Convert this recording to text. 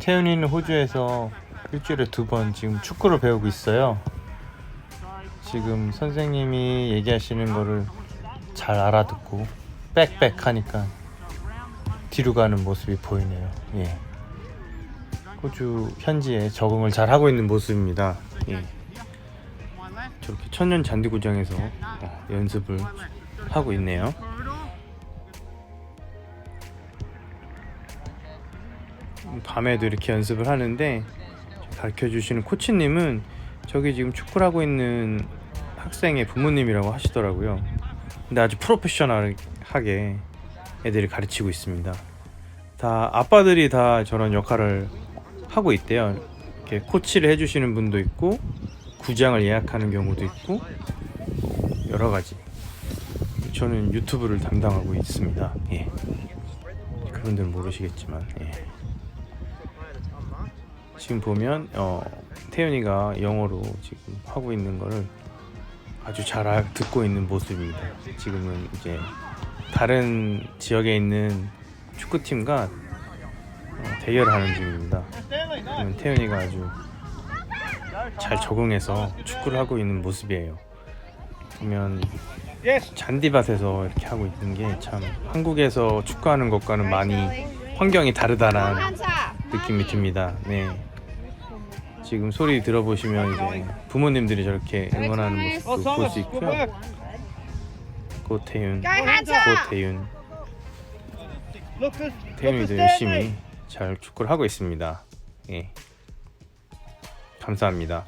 태훈이는 호주에서 일주일에 두 번 지금 축구를 배우고 있어요. 지금 선생님이 얘기하시는 거를 잘 알아듣고 빽빽 하니까 뒤로 가는 모습이 보이네요. 예. 호주 현지에 적응을 잘 하고 있는 모습입니다. 예. 저렇게 천년 잔디구장에서 어, 연습을 하고 있네요. 밤에도 이렇게 연습을 하는데 가르쳐 주시는 코치님은 저기 지금 축구를 하고 있는 학생의 부모님이라고 하시더라고요. 근데 아주 프로페셔널하게 애들이 가르치고 있습니다. 다 아빠들이 다 저런 역할을 하고 있대요. 이렇게 코치를 해주시는 분도 있고 구장을 예약하는 경우도 있고 여러 가지. 저는 유튜브를 담당하고 있습니다. 예. 그분들은 모르시겠지만 예. 지금 보면 어, 태연이가 영어로 지금 하고 있는 거를 아주 잘 알- 듣고 있는 모습입니다. 지금은 이제 다른 지역에 있는 축구팀과 어, 대결하는 중입니다. 태연이가 아주 잘 적응해서 축구를 하고 있는 모습이에요. 보면 잔디밭에서 이렇게 하고 있는 게 참 한국에서 축구하는 것과는 많이 환경이 다르다는 느낌이 듭니다. 네. 지금 소리 들어보시면 이제 부모님들이 저렇게 응원하는 모습도 볼 수 있고요. 고태윤, 고태윤, 태윤이도 열심히 잘 축구를 하고 있습니다. 예. 감사합니다.